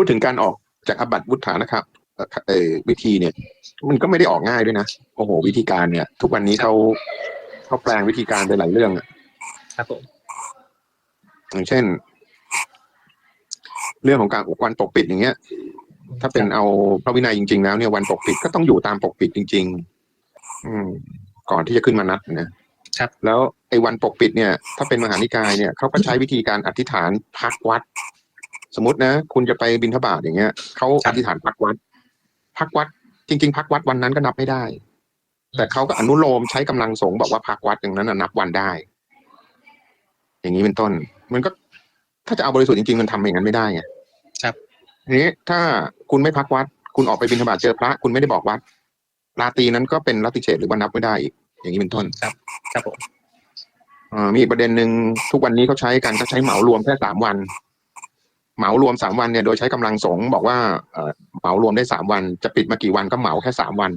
พูดถึงการออกจากอบัตวุฒานะครับเอ่อเอ่อวิธีเนี่ย มันก็ไม่ได้ออกง่ายด้วยนะโอ้โห วิธีการเนี่ย ทุกวันนี้เขาเขาแปลงวิธีการไปหลายเรื่องอะครับผมอย่างเช่น เรื่องของการวันปกปิดอย่างเงี้ย ถ้าเป็นเอาพระวินัยจริง ๆ แล้วเนี่ยวันปกปิดก็ต้องอยู่ตามปกปิดจริง ๆ อืม ก่อนที่จะขึ้นมานัดนะครับ แล้วไอ้วันปกปิดเนี่ย ถ้าเป็นมหานิกายเนี่ยเขาก็ใช้วิธีการอธิษฐานพักวัด สมมตินะ คุณจะไปบิณฑบาตอย่างเงี้ยเขาอธิษฐานพักวัด พักวัด จริง ๆ พักวัดวันนั้นก็นับไม่ได้ แต่เขาก็อนุโลมใช้กำลังสงฆ์บอกว่าพักวัดอย่างนั้นนะนับวันได้ อย่างนี้เป็นต้น มันก็ถ้าจะเอาบริสุทธิ์จริงๆมันทำอย่างนั้นไม่ได้ไงครับทีนี้ถ้าคุณไม่พักวัด คุณออกไปบิณฑบาตเจอพระ คุณไม่ได้บอกวัดราตรีนั้นก็เป็นรัติเฉดหรือว่านับไม่ได้อีกอย่างนี้เป็นต้นครับ ครับผมเอ่อมีอีกประเด็นหนึ่งทุกวันนี้เขาใช้กันเขาใช้เหมารวมแค่สามวัน เหมารวมสามวันเนี่ยโดยใช้กำลังสงฆ์บอกว่าเอ่อเหมารวมได้สามวัน จะปิดมากี่วันก็เหมาแค่สามวัน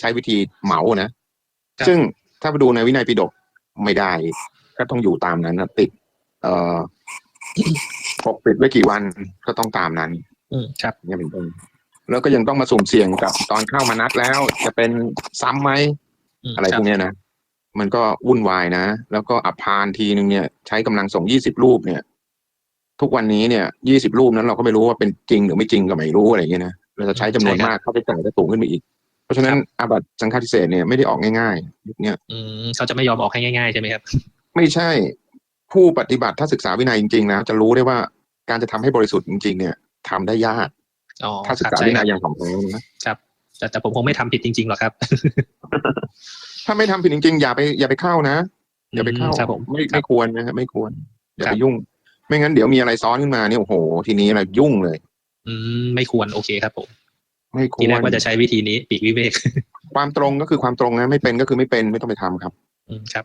ใช้วิธีเหมานะครับซึ่งถ้าไปดูในวินัยปิฎกไม่ได้ ก็ต้องอยู่ตามนั้นนะติด เอ่อปกปิดไว้กี่วันก็ต้องตามนั้น อืมครับเนี่ยเป็นต้นแล้วก็ยังต้องมาสุ่มเสี่ยงกับตอนเข้ามานัดแล้ว จะเป็นซ้ำไหมมอะไรคพบวกเนี้ยนะมันก็วุ่นวายนะ แล้วก็อับพานทีนึงเนี่ย ใช้กำลังส่งยี่สิบรูปเนี่ย ทุกวันนี้เนี่ยยี่สิบรูปนั้นเราก็ไม่รู้ว่าเป็นจริงหรือไม่จริงก็ไม่รู้อะไรอย่างเงี้ยนะเราจะใช้จำนวนมากเข้าไปจ่ายจะสูงขึ้นไปอีก เพราะฉะนั้นอาบัตสังฆาทิเศษเนี่ยไม่ได้ออกง่ายๆยุคเนี้ยอืมเขาจะไม่ยอมออกให้ง่ายๆใช่ไหมครับ ไม่ใช่ผู้ปฏิบัติถ้าศึกษาวินัยจริงๆนะจะรู้ได้ว่าการจะทำให้บริสุทธิ์จริง ๆ เนี่ยทำได้ยากอ๋อถ้าศึคกรับษาใช่วิคนัรัยบอย่างของแท้นะแต่แต่ผมคงไม่ทำผิดจริงๆหรอกครับ ถ้าไม่ทำผิดจริงๆอย่าไปอย่าไปเข้านะอย่าไปเข้าอืมครับผมไม่ครับไม่ควรนะฮะไม่ควรอย่าครัไปบยุ่ง ไม่งั้นเดี๋ยวมีอะไรซ้อนขึ้นมาเนี่ยโอ้โห ทีนี้อะไรยุ่งเลย อืมไม่ควรโอเคครับผมไม่ควทีแรรกว่าจะใช้วิธีนี้ปีกวิเวก ความตรงก็คือความตรงนะไม่เป็นก็คือไม่เป็นไม่ต้องไปทำครับ อืมครับ